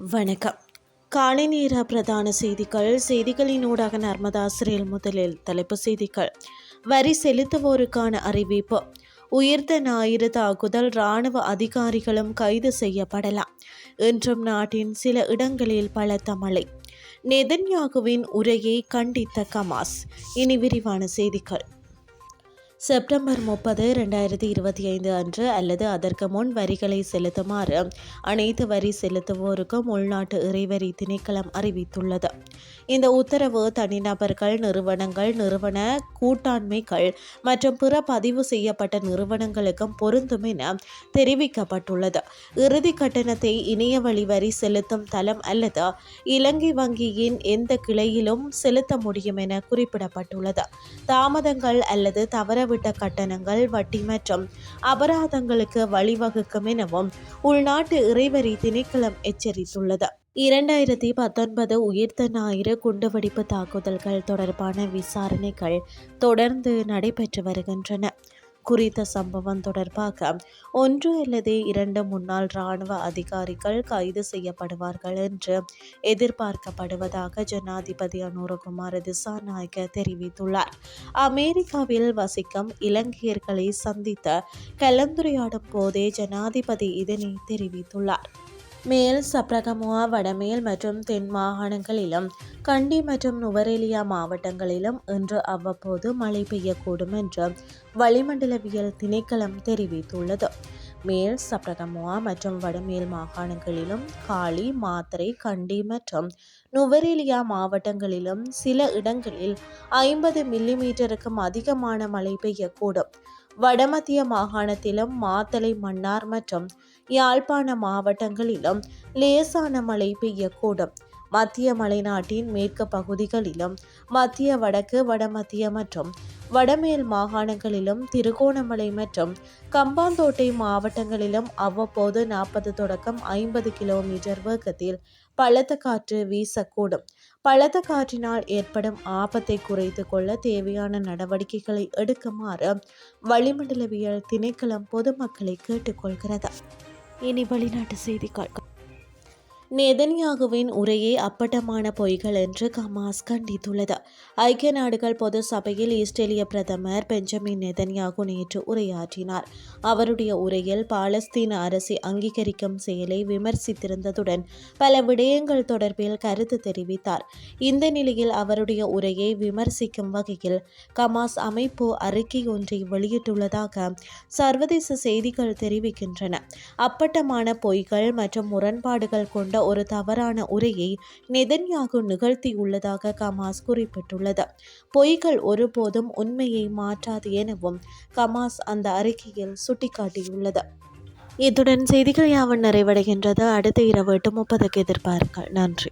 வணக்கம். காலை நேர பிரதான செய்திகள். செய்திகளினூடாக ஊடாக நர்மதாசிரியல் முதலில் தலைப்பு செய்திகள். வரி செலுத்துவோருக்கான அறிவிப்பு. உயிர்த்த ஞாயிறு தாக்குதல் இராணுவ அதிகாரிகளும் கைது செய்யப்படலாம். என்றும் நாட்டின் சில இடங்களில் பலத்த மழை. நெதன்யாகுவின் உரையை கண்டித்த கமாஸ். இனி விரிவான செய்திகள். செப்டம்பர் முப்பது ரெண்டாயிரத்தி இருபத்தி ஐந்து அன்று அல்லது அதற்கு முன் வரிகளை செலுத்துமாறு அனைத்து வரி செலுத்துவோருக்கும் உள்நாட்டு இறைவரி திணைக்களம் அறிவித்துள்ளது. இந்த உத்தரவு தனிநபர்கள் நிறுவனங்கள் நிறுவன கூட்டாண்மைகள் மற்றும் பிற பதிவு செய்யப்பட்ட நிறுவனங்களுக்கும் பொருந்தும் என தெரிவிக்கப்பட்டுள்ளது. இறுதி கட்டணத்தை இணைய வழி வரி செலுத்தும் தளம் அல்லது இலங்கை வங்கியின் எந்த கிளையிலும் செலுத்த முடியும் என குறிப்பிடப்பட்டுள்ளது. தாமதங்கள் அல்லது திட்டமிட்ட கட்டணங்கள் வட்டி மற்றும் அபராதங்களுக்கு வழிவகுக்கும் எனவும் உள்நாட்டு இறைவரி திணைக்களம் எச்சரித்துள்ளது. இரண்டாயிரத்தி பத்தொன்பது உயிர்த்த ஞாயிறு குண்டுவெடிப்பு தாக்குதல்கள் தொடர்பான விசாரணைகள் தொடர்ந்து நடைபெற்று வருகின்றன. குறித்த சம்பவம் தொடர்பாக ஒன்று அல்லது இரண்டு முன்னாள் இராணுவ அதிகாரிகள் கைது செய்யப்படுவார்கள் என்று எதிர்பார்க்கப்படுவதாக ஜனாதிபதி அனுரகுமார் திசாநாயக்க தெரிவித்துள்ளார். அமெரிக்காவில் வசிக்கும் இலங்கையர்களை சந்தித்த கலந்துரையாடும் போதே ஜனாதிபதி இதனை தெரிவித்துள்ளார். மேல் சப்ரகமுவா வடமேல் மற்றும் தென் மாகாணங்களிலும் கண்டி மற்றும் நுவரெலியா மாவட்டங்களிலும் இன்று அவ்வப்போது மழை பெய்யக்கூடும் என்று வளிமண்டலவியல் திணைக்களம் தெரிவித்துள்ளது. மேல் சப்ரகமுவா மற்றும் வடமேல் மாகாணங்களிலும் காலி மாத்திரை கண்டி மற்றும் நுவரெலியா மாவட்டங்களிலும் சில இடங்களில் ஐம்பது மில்லிமீட்டருக்கும் அதிகமான மழை பெய்யக்கூடும். வடமத்திய மாகாணத்திலும் மாத்தலை மன்னார் மற்றும் யாழ்ப்பாண மாவட்டங்களிலும் லேசான மழை பெய்யக்கூடும். மத்திய மலைநாட்டின் மேற்கு பகுதிகளிலும் மத்திய வடக்கு வடமத்திய மற்றும் வடமேல் மாகாணங்களிலும் திருகோணமலை மற்றும் கம்பாந்தோட்டை மாவட்டங்களிலும் அவ்வப்போது நாற்பது தொடக்கம் ஐம்பது கிலோமீட்டர் வேகத்தில் பலத்த காற்று வீசக்கூடும். பலத்த காற்றினால் ஏற்படும் ஆபத்தை குறைத்து கொள்ள தேவையான நடவடிக்கைகளை எடுக்குமாறு வளிமண்டலவியல் திணைக்களம் பொதுமக்களை கேட்டுக்கொள்கிறது இனி வெளிநாட்டு செய்திகள். நெதன்யாகுவின் உரையை அப்பட்டமான பொய்கள் என்று கமாஸ் கண்டித்துள்ளது. ஐக்கிய நாடுகள் பொது சபையில் இஸ்ரேலிய பிரதமர் பெஞ்சமின் நெதன்யாகு நேற்று உரையாற்றினார். அவருடைய உரையில் பாலஸ்தீன அரசை அங்கீகரிக்கும் செயலை விமர்சித்திருந்ததுடன் பல விடயங்கள் தொடர்பில் கருத்து தெரிவித்தார். இந்த நிலையில் அவருடைய உரையை விமர்சிக்கும் வகையில் கமாஸ் அமைப்பு அறிக்கை ஒன்றை வெளியிட்டுள்ளதாக சர்வதேச செய்திகள் தெரிவிக்கின்றன. அப்பட்டமான பொய்கள் மற்றும் முரண்பாடுகள் கொண்ட ஒரு தவறான உரையை நெதன்யாகு நிகழ்த்தியுள்ளதாக கமாஸ் குறிப்பிட்டுள்ளது. பொய்கள் ஒருபோதும் உண்மையை மாற்றாது எனவும் கமாஸ் அந்த அறிக்கையில் சுட்டிக்காட்டியுள்ளது. இத்துடன் செய்திகள் யாவன் நிறைவடைகின்றது. அடுத்த இரவு எட்டு முப்பதுக்கு எதிர்பாருங்கள். நன்றி.